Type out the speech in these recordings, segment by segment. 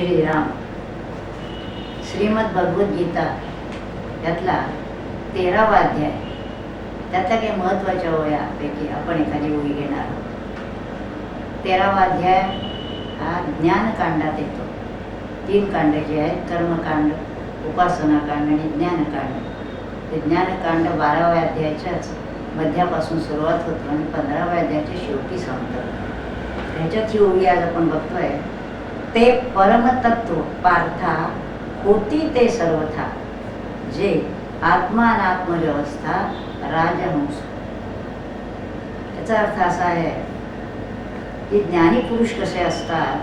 श्रीराम. श्रीमद भगवद्गीता यातला तेरावा अध्याय. त्यातल्या काही महत्त्वाच्या ओळ्यापैकी आपण एखादी ओळी घेणार आहोत. तेरावा अध्याय हा ज्ञानकांडात येतो. तीन कांड जे आहेत कर्मकांड उपासनाकांड आणि ज्ञानकांड. ते ज्ञानकांड बाराव्या अध्यायाच्याच मध्यापासून सुरुवात होतो आणि पंधराव्या अध्यायाच्या शेवटी संपतो ह्याच्यात ही ओळी आज आपण बघतोय. ते परमतत्व पार्था होती ते सर्वथा जे आत्मा अनात्मव्यवस्था राजहंस. याचा अर्थ असा आहे की ज्ञानी पुरुष कसे असतात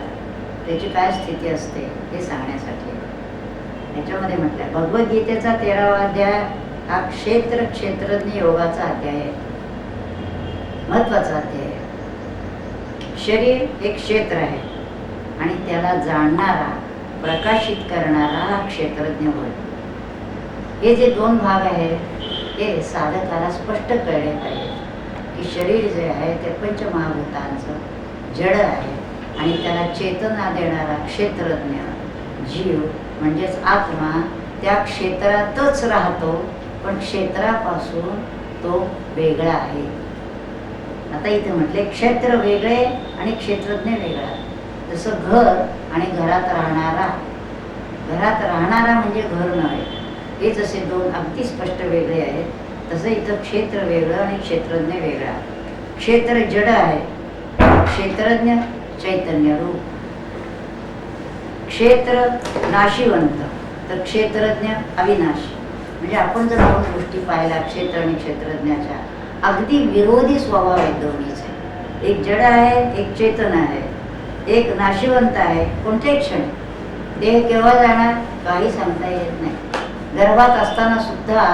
त्याची काय स्थिती असते हे सांगण्यासाठी. याच्यामध्ये म्हटलंय भगवद्गीतेचा तेरावा अध्याय हा क्षेत्र क्षेत्रज्ञ योगाचा अध्याय आहे. महत्त्वाचा अध्याय आहे. शरीर एक क्षेत्र आहे. आणि त्याला जाणणारा प्रकाशित करणारा हा क्षेत्रज्ञ होय. हे जे दोन भाग आहेत हे साधकाला स्पष्ट कळले पाहिजे की शरीर जे आहे ते पंचमहाभूतांचं जड आहे आणि त्याला चेतना देणारा क्षेत्रज्ञ जीव म्हणजेच आत्मा त्या क्षेत्रातच राहतो पण क्षेत्रापासून तो वेगळा आहे. आता इथे म्हटले क्षेत्र वेगळे आणि क्षेत्रज्ञ वेगळा. जसं घर आणि घरात राहणारा. घरात राहणारा म्हणजे घर नव्हे. हे जसे दोन अगदी स्पष्ट वेगळे आहेत तसं इथं क्षेत्र वेगळं आणि क्षेत्रज्ञ वेगळा क्षेत्र जड आहे. क्षेत्रज्ञ चैतन्य रूप. क्षेत्र नाशिवंत तर क्षेत्रज्ञ अविनाशी. म्हणजे आपण जर दोन गोष्टी पाहिल्या क्षेत्र आणि क्षेत्रज्ञाच्या अगदी विरोधी स्वभाव आहेत दोन्हीचे. एक जड आहे एक चेतन आहे. एक नाशिवंत आहे कोणत्याही क्षणी. देह केव्हा जाणार काही सांगता येत नाही. गर्भात असताना सुद्धा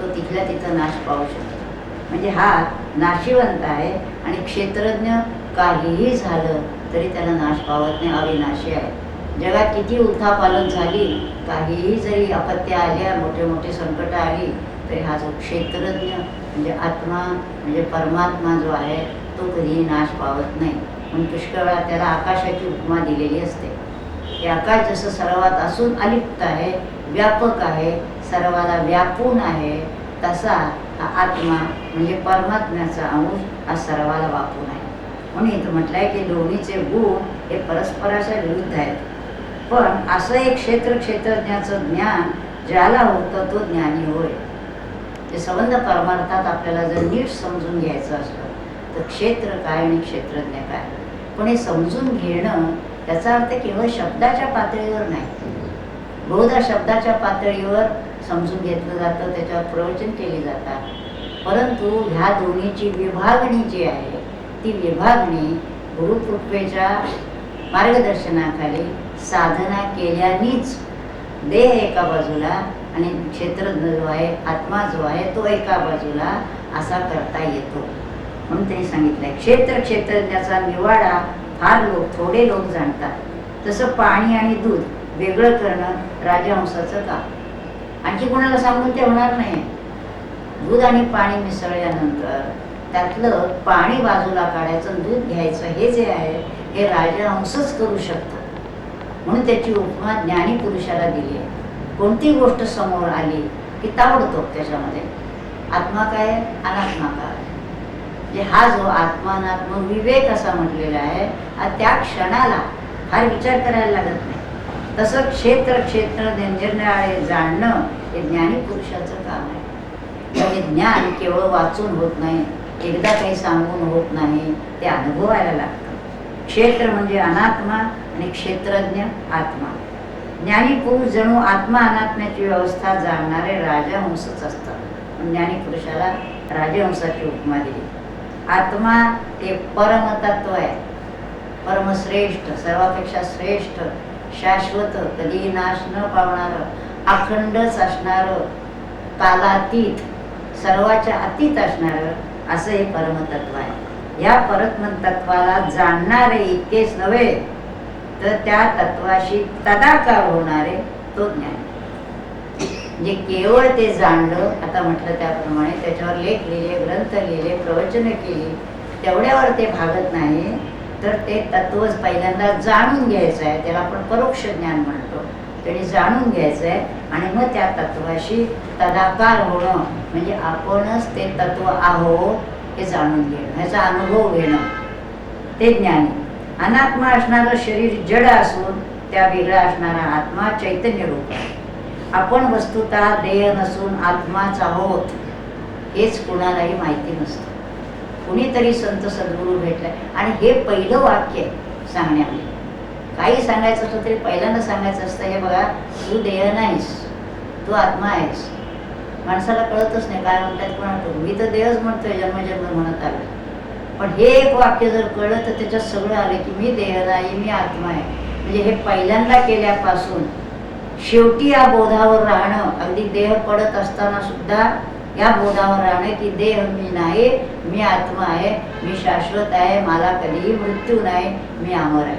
तो तिथल्या तिथं नाश पाहू शकतो. म्हणजे हा नाशिवंत आहे आणि क्षेत्रज्ञ काहीही झालं तरी त्याला नाश पावत नाही अविनाशी आहे. जगात किती उत्थापालन झाली काहीही जरी अपत्य आल्या मोठे मोठे संकट आली तरी हा जो क्षेत्रज्ञ म्हणजे आत्मा म्हणजे परमात्मा जो आहे तो कधीही नाश पावत नाही. म्हणून पुष्कळा त्याला आकाशाची उपमा दिलेली असते. हे आकाश जसं सर्वात असून अलिप्त आहे व्यापक आहे सर्वाला व्यापून आहे तसा हा आत्मा म्हणजे परमात्म्याचा अंश हा सर्वाला वापून आहे. म्हणून इथं म्हटलंय की दोन्हीचे गुण हे परस्पराच्या विरुद्ध आहेत. पण असं एक क्षेत्र क्षेत्रज्ञाचं ज्ञान ज्याला होतं तो ज्ञानी होय. ते संबंध परमार्थात आपल्याला जर नीट समजून घ्यायचं असलं तर क्षेत्र काय आणि क्षेत्रज्ञ काय? पण हे समजून घेणं त्याचा अर्थ केवळ शब्दाच्या पातळीवर नाही. बहुधा शब्दाच्या पातळीवर समजून घेतलं जातं त्याच्यावर प्रवचन केली जातात. परंतु ह्या दोन्हीची विभागणी जी आहे ती विभागणी गुरुकृपेच्या मार्गदर्शनाखाली साधना केल्यानेच देह एका बाजूला आणि क्षेत्र जो आहे आत्मा जो आहे तो एका बाजूला असा करता येतो. म्हणून त्यांनी सांगितलंय. क्षेत्र क्षेत्रज्ञाचा निवाडा फार लोक थोडे लोक जाणतात. तसं पाणी आणि दूध वेगळं करणं राजहंसाचं काम. आणखी कोणाला सांगून ते होणार नाही. दूध आणि पाणी मिसळल्यानंतर त्यातलं पाणी बाजूला काढायचं दूध घ्यायचं हे जे आहे हे राजहंसच करू शकतं. म्हणून त्याची उपमा ज्ञानी पुरुषाला दिली आहे. कोणती गोष्ट समोर आली की ताबडतोब त्याच्यामध्ये? आत्मा काय अनात्मा काय म्हणजे हा जो आत्मानात्म विवेक असा म्हटलेला आहे हा त्या क्षणाला फार विचार करायला लागत नाही. तसं क्षेत्र क्षेत्र निरनिराळे जाणणं हे ज्ञानी पुरुषाचं काम आहे. म्हणजे ज्ञान केवळ वाचून होत नाही एकदा काही सांगून होत नाही ते अनुभवायला लागतं. क्षेत्र म्हणजे अनात्मा आणि क्षेत्रज्ञ आत्मा. ज्ञानी पुरुष जणू आत्मा अनात्म्याची व्यवस्था जाणणारे राजहंसच असतात. पण ज्ञानी पुरुषाला राजहंसाची उपमा दिली. आत्मा हे परमतत्व आहे. परमश्रेष्ठ सर्वापेक्षा श्रेष्ठ शाश्वत कधीही नाश न पावणार अखंडच असणार कालातीत सर्वाच्या अतीत असणार असं हे परमतत्व आहे. या परमतत्वाला जाणणारे इतकेच नव्हे तर त्या तत्वाशी तदाकार होणारे तो ज्ञान. जे केवळ ते जाणलं आता म्हटलं त्याप्रमाणे त्याच्यावर लेख लिहिले ग्रंथ लिहिले प्रवचन केली तेवढ्यावर ते भागत नाही तर ते तत्वच पहिल्यांदा जाणून घ्यायचं आहे. त्याला आपण परोक्ष ज्ञान म्हणतो. त्याने जाणून घ्यायचं आहे आणि मग त्या तत्वाशी तदाकार होणं म्हणजे आपणच ते तत्व आहोत हे जाणून घेणं ह्याचा अनुभव घेणं. ते ज्ञान. अनात्मा असणारं शरीर जड असून त्या वेगळा असणारा आत्मा चैतन्य रूप आहे. आपण वस्तुतः देह नसून आत्माच आहोत हेच कुणालाही माहिती नसतं. कुणीतरी संत सद्गुरू भेटलाय. आणि हे पहिलं वाक्य आहे सांगण्यामध्ये. काही सांगायचं असलं तरी पहिल्यांदा सांगायचं असतं हे बघा तू देह नाहीस तू आत्मा आहेस. माणसाला कळतच नाही काय म्हणतात कोणा मी तर देहच म्हणतोय जन्मजन्म म्हणत आलो पण हे एक वाक्य जर कळलं तर त्याच्यात सगळं आलं की मी देह नाही मी आत्मा आहे. म्हणजे हे पहिल्यांदा केल्यापासून शेवटी या बोधावर राहणं. अगदी देह पडत असताना सुद्धा या बोधावर राहणं की देह मी नाही मी आत्मा आहे मी शाश्वत आहे मला कधीही मृत्यू नाही मी अमर आहे.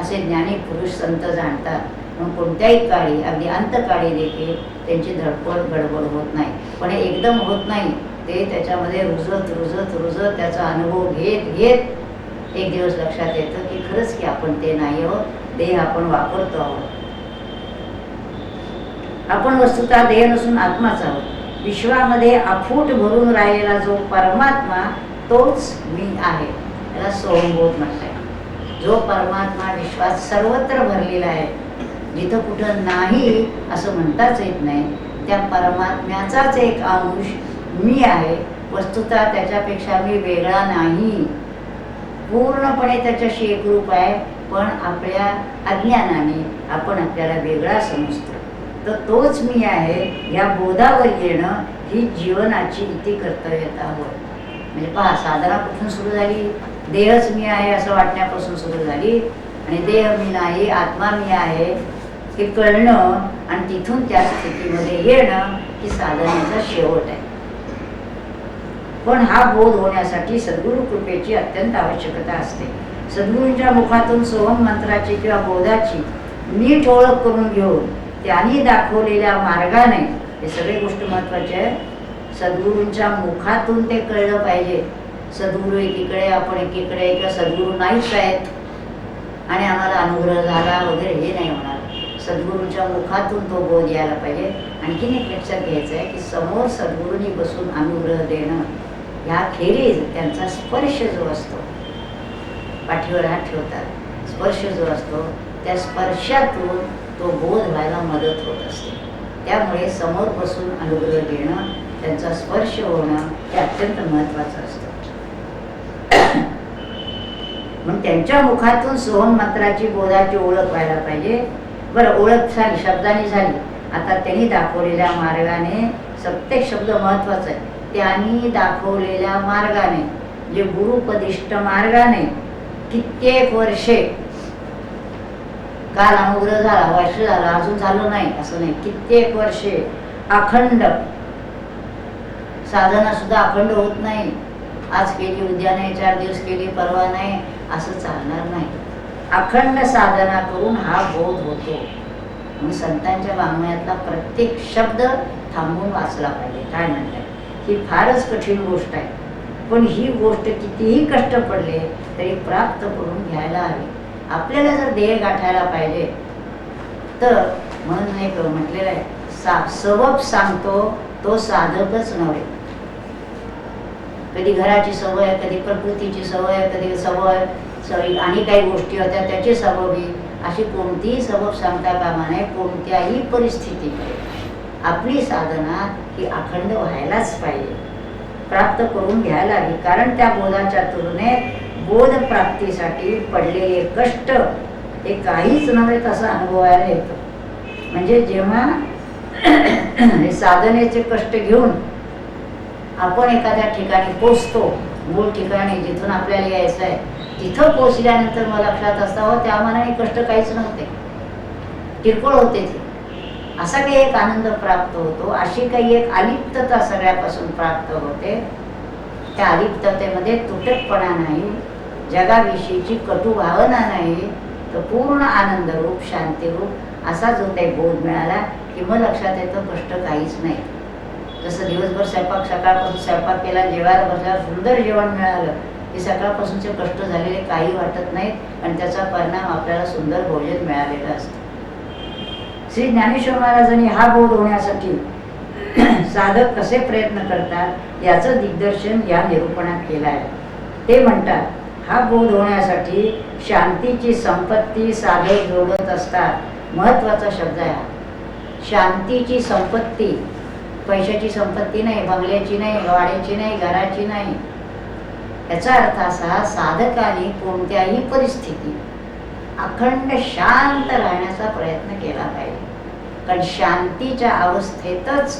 असे ज्ञानी पुरुष संत जाणतात. मग कोणत्याही काळी अगदी अंतकाळी देखील त्यांची धडपड गडबड होत नाही. पण हे एकदम होत नाही. ते त्याच्यामध्ये रुजत रुजत रुजत त्याचा अनुभव घेत घेत एक दिवस लक्षात येतं की खरंच की आपण ते नाही आहोत. देह आपण वापरतो आहोत. आपण वस्तुता देह नसून आत्माच आहोत. विश्वामध्ये अफूट भरून राहिलेला जो परमात्मा तोच मी आहे. त्याला सोमबोध म्हणतात. जो परमात्मा विश्वात सर्वत्र भरलेला आहे जिथं कुठं नाही असं म्हणताच येत नाही त्या परमात्म्याचाच एक अंश मी आहे. वस्तुता त्याच्यापेक्षा मी वेगळा नाही. पूर्णपणे त्याच्याशी एकरूप आहे पण आपल्या अज्ञानाने आपण आपल्याला वेगळा समजतो. तर तोच मी आहे या बोधावर येणं ही जीवनाची इथे कर्तव्यता होय म्हणजे पहा साधना कुठून सुरू झाली? देहच मी आहे असं वाटण्यापासून सुरू झाली. आणि देह मी नाही आत्मा मी आहे हे कळणं आणि तिथून त्या स्थितीमध्ये येणं ही साधनेचा शेवट आहे. पण हा बोध होण्यासाठी सद्गुरु कृपेची अत्यंत आवश्यकता असते. सद्गुरूंच्या मुखातून सोहम मंत्राची किंवा बोधाची नीट ओळख करून घेऊन त्यांनी दाखवलेल्या मार्गाने हे सगळे गोष्ट महत्त्वाचे आहे. सद्गुरूंच्या मुखातून ते कळलं पाहिजे. सद्गुरू एकीकडे आपण एकीकडे किंवा सद्गुरू नाहीच आहेत. आणि आम्हाला अनुग्रह झाला वगैरे हे नाही होणार. सद्गुरूंच्या मुखातून तो बोध यायला पाहिजे. आणखीन एक लक्षात घ्यायचं आहे की समोर सद्गुरूंनी बसून अनुग्रह देणं ह्या खेरीज त्यांचा स्पर्श जो असतो पाठीवर हात ठेवतात. स्पर्श जो असतो त्या स्पर्शातून तो बोध व्हायला मदत होत असते. त्यामुळे समोर बसून अनुग्रह घेणं त्यांचा स्पर्श होणं हे अत्यंत महत्वाचं असतं. मग त्यांच्या मुखातून सोहम मंत्राची बोधाची ओळख व्हायला पाहिजे. बरं ओळख झाली शब्दाने झाली. आता त्यांनी दाखवलेल्या मार्गाने प्रत्येक शब्द महत्त्वाचा आहे. त्यांनी दाखवलेल्या मार्गाने जे गुरुपदिष्ट मार्गाने कित्येक वर्षे काल उग्र झाला वर्ष झाला अजून झालं नाही असं नाही. कित्येक वर्षे अखंड साधना सुद्धा अखंड होत नाही. आज केली उद्या नाही चार दिवस केली परवा नाही असं चालणार नाही. अखंड साधना करून हा बोध होतो. मग संतांच्या वाङ्मयातला प्रत्येक शब्द थांबून वाचला पाहिजे. काय म्हणतात? ही फारच कठीण गोष्ट आहे. पण ही गोष्ट कितीही कष्ट पडले तरी प्राप्त करून घ्यायला हवी. आपल्याला जर देह गाठायला पाहिजे तर म्हणून एक म्हटलेलं आहे सा सबब सांगतो तो साधकच नव्हे. कधी घराची सवय कधी प्रकृतीची सवय कधी सवय सवय आणि काही गोष्टी होत्या त्याची सबबी अशी कोणतीही सबब सांगता कामा नये कोणत्याही परिस्थितीमध्ये आपली साधना ही अखंड व्हायलाच पाहिजे. प्राप्त करून घ्यायला हवी कारण त्या बोधाच्या तुलनेत बोध प्राप्तीसाठी पडलेले कष्ट हे काहीच नव्हे तसा अनुभवायला येतो. म्हणजे जेव्हा हे साधनेचे कष्ट घेऊन आपण एखाद्या ठिकाणी पोचतो मूळ ठिकाणी जिथून आपल्याला यायचं आहे तिथं पोचल्यानंतर मला लक्षात असतं हो त्या मनाने कष्ट काहीच नव्हते. किरकोळ होते ते. असा काही एक आनंद प्राप्त होतो अशी काही एक अलिप्तता सगळ्यापासून प्राप्त होते. त्या अलिप्ततेमध्ये तुटकपणा नाही जगाविषयीची कटू भावना नाही तर पूर्ण आनंदरूप शांतीरूप असा जो काही बोध मिळाला की मग लक्षात येतं कष्ट काहीच नाही. जसं दिवसभर स्वयंपाक सकाळपासून स्वयंपाक केला जेवायला बसल्यावर सुंदर जेवण मिळालं की सकाळपासूनचे कष्ट झालेले काही वाटत नाहीत आणि त्याचा परिणाम आपल्याला सुंदर भोजन मिळालेलं असतं. श्री ज्ञानेश्वर महाराजांनी हा बोध होण्यासाठी साधक कसे प्रयत्न करतात याचं दिग्दर्शन या निरूपणात केलं आहे ते म्हणतात हा बोध होण्यासाठी शांतीची संपत्ती साधे जोडत असतात. महत्त्वाचा शब्द आहे शांतीची संपत्ती. पैशाची संपत्ती नाही बंगल्याची नाही वाड्याची नाही घराची नाही. याचा अर्थ असा साधकाने कोणत्याही परिस्थितीत अखंड शांत राहण्याचा प्रयत्न केला पाहिजे. कारण शांतीच्या अवस्थेतच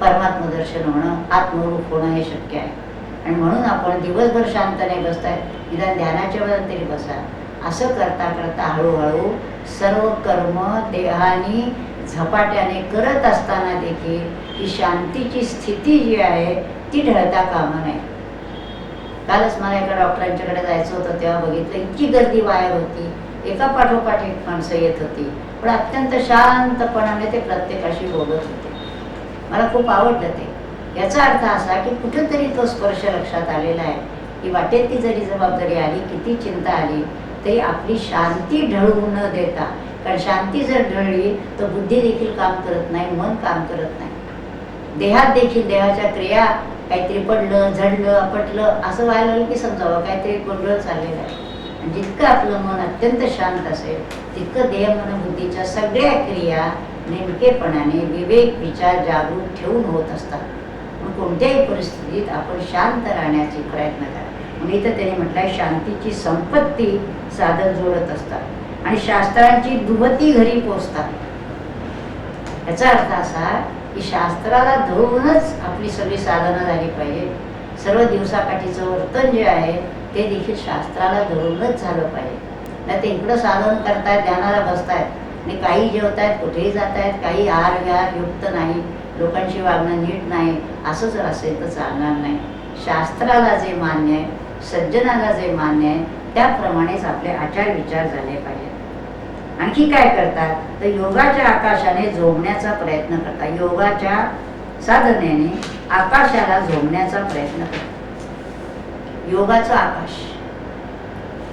परमात्मदर्शन होणं आत्मरूप होणं हे शक्य आहे. आणि म्हणून आपण दिवसभर शांत नाही बसताय निदान ध्यानाच्या वेळात तरी बसा. असं करता करता हळूहळू सर्व कर्म देहाने झपाट्याने करत असताना देखील ही शांतीची स्थिती जी आहे ती ढळता कामा नये. कालच मला एका डॉक्टरांच्याकडे जायचं होतं तेव्हा बघितलं इतकी गर्दी बाहेर होती. एका पाठोपाठ एक माणसं येत होती. पण अत्यंत शांतपणाने ते प्रत्येकाशी बोलत होते. मला खूप आवडलं ते. याचा अर्थ असा की कुठेतरी तो स्पर्श लक्षात आलेला आहे. की वाटेत ती जरी जबाबदारी आली किती चिंता आली तरी आपली शांती ढळू न देता. कारण शांती जर ढळली तर बुद्धी देखील काम करत नाही मन काम करत नाही. देहात देखील देहाच्या क्रिया काहीतरी पडलं झडलं आपटलं असं व्हायला लागलं की समजावं काहीतरी गोंधळ चाललेला आहे. जितकं आपलं मन अत्यंत शांत असेल तितकं देह मन बुद्धीच्या सगळ्या क्रिया नेमकेपणाने विवेक विचार जागरूक ठेवून होत असतात. कोणत्याही परिस्थितीत आपण शांत राहण्याचे प्रयत्न करा. म्हणून इथं त्याने म्हटलंय शांतीची संपत्ती साधन जोडत असतात आणि शास्त्रांची दुबती घरी पोचतात याचा अर्थ असा की शास्त्राला धरूनच आपली सगळी साधनं झाली पाहिजे. सर्व दिवसाकाठीचं वर्तन जे आहे ते देखील शास्त्राला धरूनच झालं पाहिजे. नाही ते इकडं साधन करतायत ध्यानाला बसतायत आणि काही जेवतायत कुठेही जात आहेत काही आहार विहार युक्त नाही. लोकांशी वागणं नीट नाही असं जर असेल तर चालणार नाही. शास्त्राला जे मान्य आहे सज्जनाला जे मान्य आहे त्याप्रमाणेच आपले आचार विचार झाले पाहिजेत. आणखी काय करतात? तर योगाच्या आकाशाने झोपण्याचा प्रयत्न करतात. योगाच्या साधनेने आकाशाला झोपण्याचा प्रयत्न करतात. योगाचं आकाश.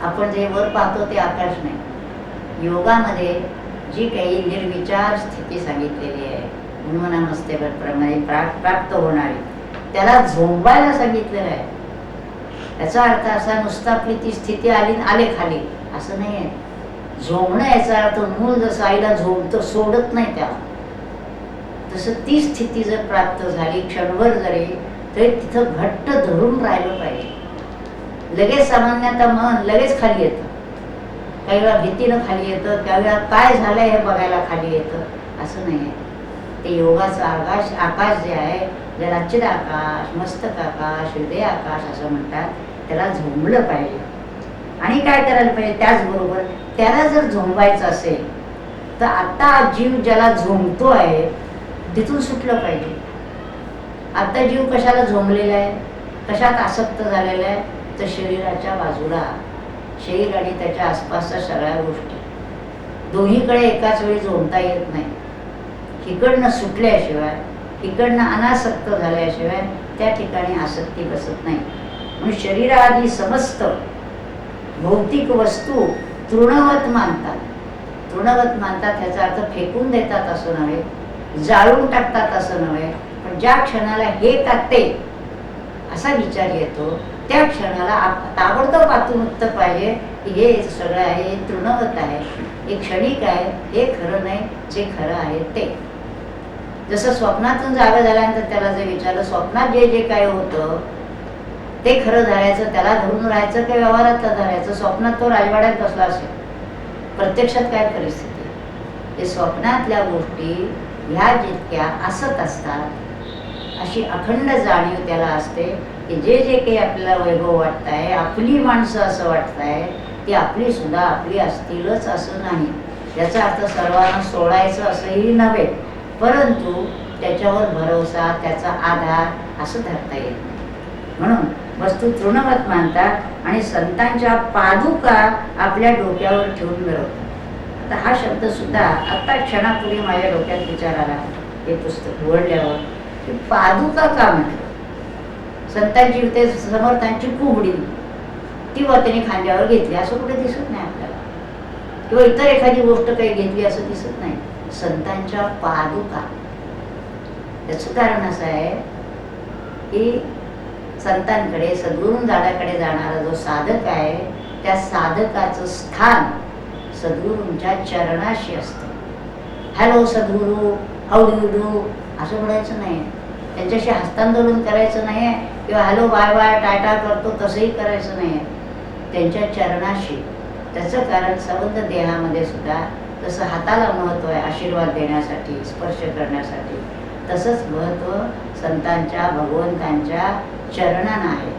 आपण जे वर पाहतो ते आकाश नाही. योगामध्ये जी काही निर्विचार स्थिती सांगितलेली आहे उन्मनामस्ते प्रमाणे म्हणजे प्राप्त प्राप्त होणारी. त्याला झोंबायला सांगितलेलं आहे. याचा अर्थ असा नुसता आपली ती स्थिती आली आले खाली. असं नाही आहे. झोंबणं याचा अर्थ मूल जसं आईला झोंबतं सोडत नाही त्याला तसं ती स्थिती जर प्राप्त झाली क्षणभर जरी तरी तिथं घट्ट धरून राहिलं पाहिजे. लगेच सामान्यतः मन लगेच खाली येतं. काही वेळा भीतीनं खाली येतं काही वेळा काय झालंय हे बघायला खाली येतं. असं नाही आहे. ते योगाचं आकाश आकाश जे आहे ज्याला चिद आकाश मस्तक आकाश हृदय आकाश असं म्हणतात त्याला झोंबलं पाहिजे. आणि काय करायला पाहिजे? त्याचबरोबर त्याला जर झोंबायचं असेल तर आत्ता जीव ज्याला झोंबतो आहे तिथून सुटलं पाहिजे. आत्ता जीव कशाला झोंबलेला आहे? कशात आसक्त झालेला आहे? तर शरीराच्या बाजूला शरीर आणि त्याच्या आसपासच्या सगळ्या गोष्टी. दोन्हीकडे एकाच वेळी झोंबता येत नाही. इकडनं सुटल्याशिवाय इकडनं अनासक्त झाल्याशिवाय त्या ठिकाणी आसक्ती बसत नाही. म्हणून शरीराआधी समस्त भौतिक वस्तू तृणवत मानतात. तृणवत मानतात ह्याचा अर्थ फेकून देतात असं नव्हे जाळून टाकतात असं नव्हे पण ज्या क्षणाला हे का ते असा विचार येतो त्या क्षणाला आप- ताबडतोब आत्ममुक्त पाहिजे की हे सगळं आहे हे तृणवत आहे हे क्षणिक आहे हे खरं नाही जे खरं आहे ते. जसं स्वप्नातून जागा झाल्यानंतर त्याला जे विचारलं स्वप्नात जे जे काय होतं ते खरं धरायचं त्याला धरून राहायचं की व्यवहारातलं धरायचं? स्वप्नात तो राजवाड्यात बसला असेल. प्रत्यक्षात काय परिस्थिती? ते स्वप्नातल्या गोष्टी ह्या जितक्या असत असतात अशी अखंड जाणीव त्याला असते की जे जे काही आपल्याला वैभव वाटत आहे आपली माणसं असं वाटत आहे ती आपली सुद्धा आपली असतीलच असं नाही. याचा अर्थ सर्वांना सोडायचं असंही नव्हे. परंतु त्याच्यावर भरोसा त्याचा आधार असं धरता येत नाही म्हणून वस्तू तृणवत मानतात आणि संतांच्या पादुका आपल्या डोक्यावर ठेवून मिळवतात. आता हा शब्द सुद्धा आता क्षणापूर्वी माझ्या डोक्यात विचार आला. हे पुस्तक उघडल्यावर की पादुका का म्हटलं? संतांची ते समर्थांची कुबडी. ती वर त्यांनी खांद्यावर घेतली. असं कुठे दिसत नाही आपल्याला. किंवा इतर एखादी गोष्ट काही घेतली असं दिसत नाही. संतांच्या पादुका. याचं कारण असं आहे की संतांकडे सद्गुरून झाडाकडे जाणारा जो साधक आहे त्या साधकाचं स्थान सद्गुरूंच्या चरणाशी असतं. Hello Sadhguru how do do असं म्हणायचं नाही. त्यांच्याशी हस्तांदोलन करायचं नाही आहे किंवा हॅलो बाय बाय टाटा करतो तसंही करायचं नाही. आहे त्यांच्या चरणाशी. त्याचं कारण संबंध देहामध्ये सुद्धा जसं हाताला महत्त्व आहे आशीर्वाद देण्यासाठी स्पर्श करण्यासाठी. तसंच महत्त्व संतांच्या भगवंतांच्या चरणांना आहे.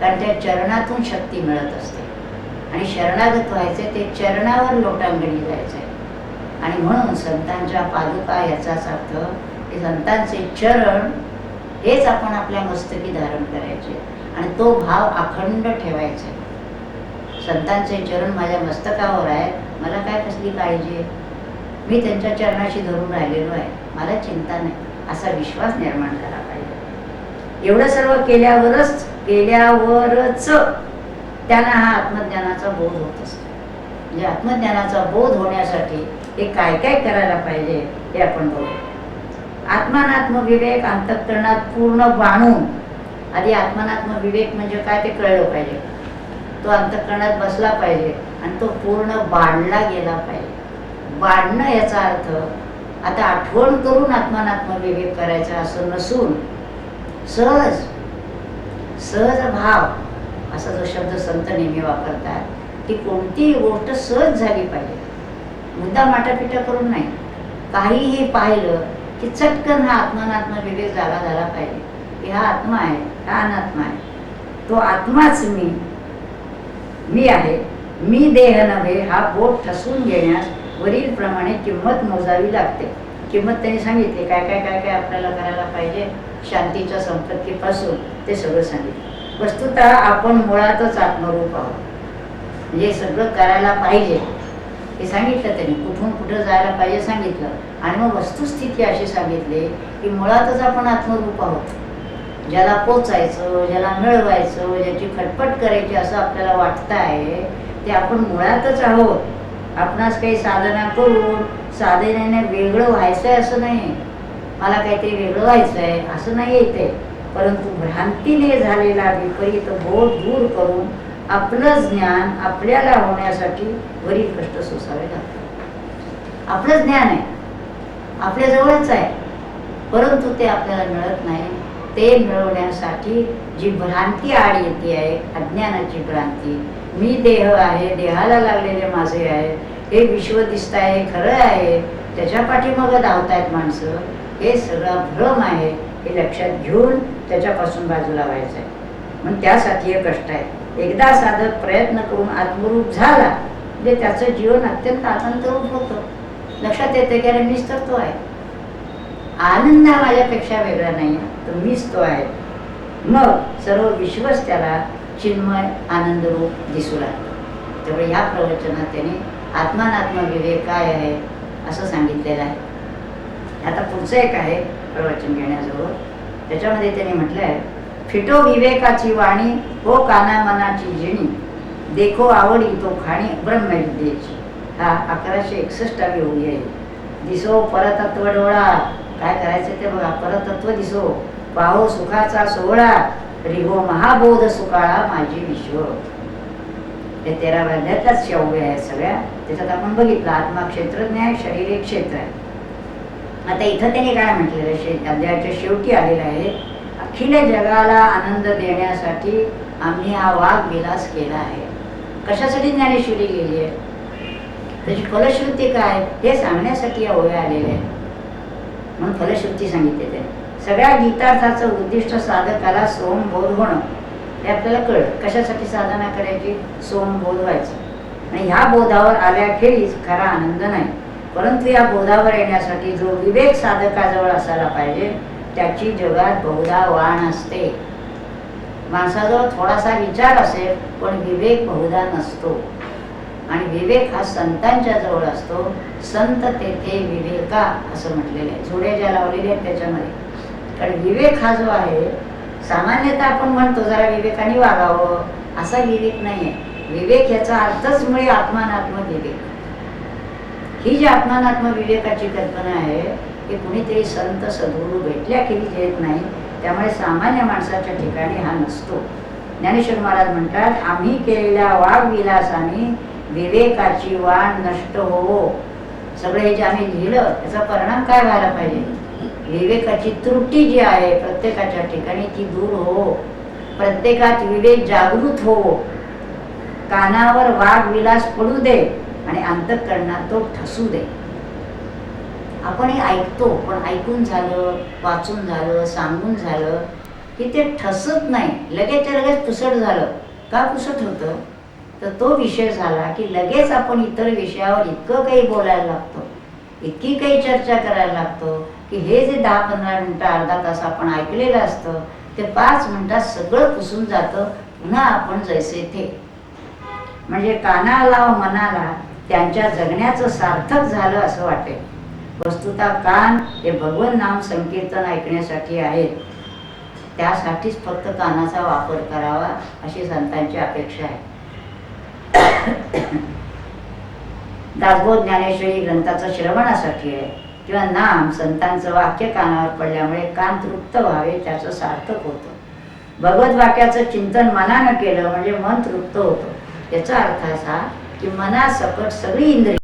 कारण त्या चरणातून शक्ती मिळत असते. आणि शरणागत व्हायचे ते चरणावर लोटांगणी जायचं आहे आणि म्हणून संतांच्या पादुका याचाच अर्थ की संतांचे चरण हेच आपण आपल्या मस्तकी धारण करायचे. आणि तो भाव अखंड ठेवायचा. संतांचे चरण माझ्या मस्तकावर आहेत मला काय कसली काळजी मी त्यांच्या चरणाशी धरून राहिलेलो आहे. मला चिंता नाही. असा विश्वास निर्माण झाला पाहिजे. एवढं सर्व केल्यावरच केल्यावरच त्यांना हा आत्मज्ञानाचा बोध होत असतो. म्हणजे आत्मज्ञानाचा बोध होण्यासाठी हे काय काय करायला पाहिजे हे आपण बघू आत्मानात्म विवेक अंतःकरणात पूर्ण बाणून आधी आत्मानात्म विवेक म्हणजे काय ते कळलं पाहिजे. तो अंतकरणात बसला पाहिजे आणि तो पूर्ण बांधला गेला पाहिजे. बांधणं याचा अर्थ आता आठवण करून आत्मानात्मविवेक करायचा असं नसून सहज सहज भाव असा जो शब्द संत नेहमी वापरतात ती कोणतीही गोष्ट सहज झाली पाहिजे. मुद्दा माटापिटा करून नाही. काहीही पाहिलं की चटकन हा आत्मानात्म विवेक झाला पाहिजे. की हा आत्मा आहे हा अनात्मा आहे. तो आत्माच मी मी आहे. मी देह नव्हे हा बोट ठसवून घेण्यास वरील प्रमाणे किंमत मोजावी लागते. किंमत त्यांनी सांगितली काय काय काय काय आपल्याला करायला पाहिजे? शांतीच्या संपत्तीपासून ते सगळं सांगितलं. वस्तुत आपण मुळातच आत्मरूप आहोत. हे सगळं करायला पाहिजे. हे सांगितलं त्यांनी. कुठून कुठं जायला पाहिजे सांगितलं. आणि मग वस्तुस्थिती अशी सांगितली की मुळातच आपण आत्मरूप आहोत. ज्याला पोचायचं ज्याला मिळवायचं ज्याची खटपट करायची असं आपल्याला वाटतं आहे ते आपण मुळातच आहोत. आपणास काही साधना करून साधनेने वेगळं व्हायचं आहे असं नाही. मला काहीतरी वेगळं व्हायचं आहे असं नाही येते. परंतु भ्रांतीने झालेला विपरीत बोध दूर करून आपलं ज्ञान आपल्याला होण्यासाठी वरील कष्ट सोसावे लागतात. आपलं ज्ञान आहे. आपल्या जवळच आहे. परंतु ते आपल्याला मिळत नाही. ते मिळवण्यासाठी जी भ्रांती आड येते आहे अज्ञानाची भ्रांती मी देह आहे देहाला लागलेले माझे आहे हे विश्व दिसत आहे खरं आहे त्याच्या पाठीमागं धावतायत माणसं हे सगळं भ्रम आहे हे लक्षात घेऊन त्याच्यापासून बाजूला व्हायचं आहे म्हणून त्यासाठी हे कष्ट आहे एकदा साधक प्रयत्न करून आत्मरूप झाला म्हणजे त्याचं जीवन अत्यंत आनंदरूप होतं. लक्षात येते की अरे मीच तर तो आहे. आनंद हा माझ्यापेक्षा वेगळा नाही. तो मीच तो आहे. मग सर्व विश्वच त्याला चिन्मय आनंदरूप दिसू लागतं. त्यामुळे ह्या प्रवचनात त्याने आत्मानात्म विवेक काय आहे असं सांगितलेलं आहे. आता पुढचं एक आहे प्रवचन घेण्याजवळ. त्याच्यामध्ये त्याने म्हटलं आहे फिटो विवेकाची वाणी हो काना मनाची जिणी देखो आवडी तो खाणी ब्रह्मविद्येची. हा अकराशे एकसष्टावी ओळी आहे. दिसो परतत्व डोळा काय करायचं ते बघा. परतत्व दिसो पाहो सुखाचा सोहळा. रिगो महाबोध सुकाळा माझी विश्व. हे तेरा अध्यातलाच शेवगे आहेत सगळ्या. त्याच्यात आपण बघितलं आत्मा क्षेत्रज्ञ आहे शरीर एक क्षेत्र आहे. आता इथं त्याने काय म्हटलेलं शे अध्यायाच्या शेवटी आलेलं आहे अखिल जगाला आनंद देण्यासाठी आम्ही हा वाघ विलास केला आहे. कशासाठी ज्ञानेश्वरी गेली आहे? त्याची फलश्रुती काय? हे सांगण्यासाठी या ओव्या आलेल्या आहेत. म्हणून फलश्रुती सांगितले ते. सगळ्या गीतार्थाचं उद्दिष्ट साधकाला सोमबोध होणं. हे आपल्याला कळलं. कशासाठी साधना करायची? सोमबोध व्हायचं. आणि ह्या बोधावर आल्याखेरीज खरा आनंद नाही. परंतु या बोधावर येण्यासाठी जो विवेक साधकाजवळ असायला पाहिजे त्याची जगात बहुधा वाण असते. माणसाजवळ थोडासा विचार असेल पण विवेक बहुधा नसतो. आणि विवेक हा संतांच्या जवळ असतो. संत तेथे विवेका असं म्हटलेलं आहे. जोड्या ज्या लावलेल्या आहेत त्याच्यामध्ये. कारण विवेक हा जो आहे सामान्यतः आपण म्हणतो जरा विवेकाने वागावं असा विवेक नाही आहे विवेक याचा अर्थच मुळे आत्मानात्म विवेक. ही जी आत्मानात्म विवेकाची कल्पना आहे ही कुणीतरी संत सद्गुरू भेटल्या केली येत नाही त्यामुळे सामान्य माणसाच्या ठिकाणी हा नसतो. ज्ञानेश्वर महाराज म्हणतात आम्ही केलेल्या वाघविलासाने विवेकाची वाण नष्ट होवो. सगळं हे जे आम्ही लिहिलं त्याचा परिणाम काय व्हायला पाहिजे? विवेकाची त्रुटी जी आहे प्रत्येकाच्या ठिकाणी ती दूर हो प्रत्येकात विवेक जागृत हो कानावर वाघ विलास पडू दे आणि अंतकरणात तो ठसू दे. आपण हे ऐकतो पण ऐकून झालं वाचून झालं सांगून झालं की ते ठसत नाही. लगेच लगेच पुसट झालं. का पुसट होतं? तर तो विषय झाला की लगेच आपण इतर विषयावर इतकं काही बोलायला लागतो इतकी काही चर्चा करायला लागतो की हे जे दहा पंधरा मिनटं अर्धा तास आपण ऐकलेलं असतं ते पाच मिनटात सगळं पुसून जातं पुन्हा आपण जैसे थे. म्हणजे कानाला व मनाला त्यांच्या जगण्याचं सार्थक झालं असं वाटेल. वस्तुता कान हे भगवन नाम संकीर्तन ऐकण्यासाठी आहेत. त्यासाठीच फक्त कानाचा वापर करावा अशी संतांची अपेक्षा आहे. दासबोध ज्ञानेश्वरी ग्रंथाचं श्रवणासाठी आहे. किंवा नाम संतांचं वाक्य कानावर पडल्यामुळे कान तृप्त व्हावे त्याचं सार्थक होतं. भगवत वाक्याचं चिंतन मनानं केलं म्हणजे मन तृप्त होतं. याचा अर्थ असा की मनासकट सगळी इंद्रिय